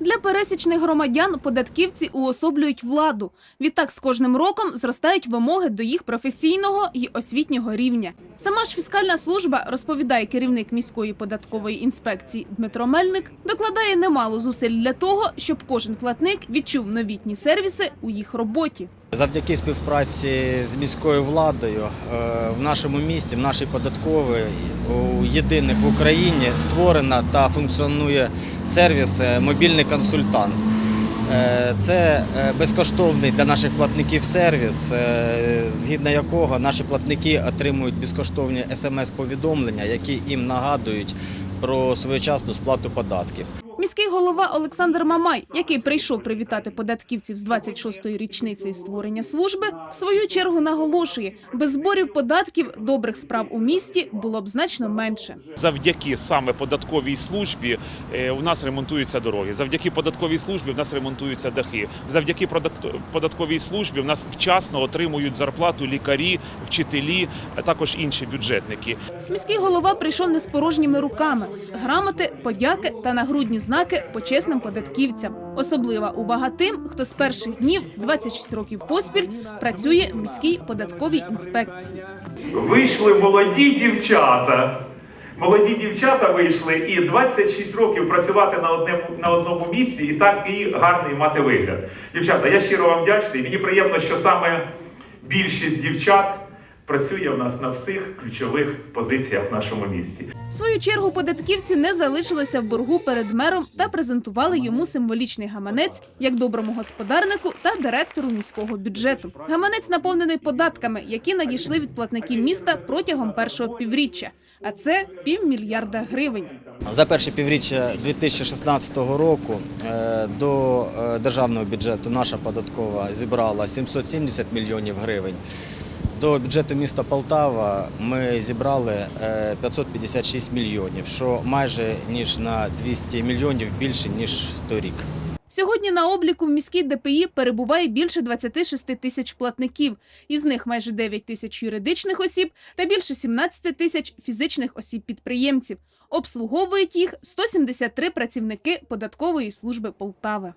Для пересічних громадян податківці уособлюють владу. Відтак з кожним роком зростають вимоги до їх професійного і освітнього рівня. Сама ж фіскальна служба, розповідає керівник міської податкової інспекції Дмитро Мельник, докладає немало зусиль для того, щоб кожен платник відчув новітні сервіси у їх роботі. Завдяки співпраці з міською владою е, в нашому місті, в нашій податковій, у єдиних в Україні створена та функціонує сервіс е, мобільний консультант. Е, Це безкоштовний для наших платників сервіс, згідно якого наші платники отримують безкоштовні смс-повідомлення, які їм нагадують про своєчасну сплату податків. Міський голова Олександр Мамай, який прийшов привітати податківців з 26-ї річниці створення служби, в свою чергу наголошує, без зборів податків добрих справ у місті було б значно менше. Завдяки саме податковій службі е, у нас ремонтуються дороги. Завдяки податковій службі в нас ремонтуються дахи. Завдяки податковій службі в нас вчасно отримують зарплату лікарі, вчителі, а також інші бюджетники. Міський голова прийшов не з порожніми руками. Грамоти, подяки та нагрудні знаки почесним податківцям. Особлива увага тим, хто з перших днів 26 років поспіль працює в міській податковій інспекції. Вийшли молоді дівчата. Молоді дівчата вийшли і 26 років працювати на одному, на одному місці і так і гарний мати вигляд. Дівчата, я щиро вам вдячний. Мені приємно, що саме більшість дівчат працює в нас на всіх ключових позиціях в нашому місті. В свою чергу податківці не залишилися в боргу перед мером та презентували йому символічний гаманець як доброму господарнику та директору міського бюджету. Гаманець наповнений податками, які надійшли від платників міста протягом першого півріччя, а це півмільярда гривень. За перше півріччя 2016 року е, до е, державного бюджету наша податкова зібрала 770 мільйонів гривень. До бюджету міста Полтава ми зібрали е, 556 мільйонів, що майже ніж на 200 мільйонів більше ніж торік. Сьогодні на обліку в міській ДПІ перебуває більше 26 тисяч платників, із них майже 9 тисяч юридичних осіб та більше 17 тисяч фізичних осіб-підприємців. Обслуговують їх 173 працівники податкової служби Полтави.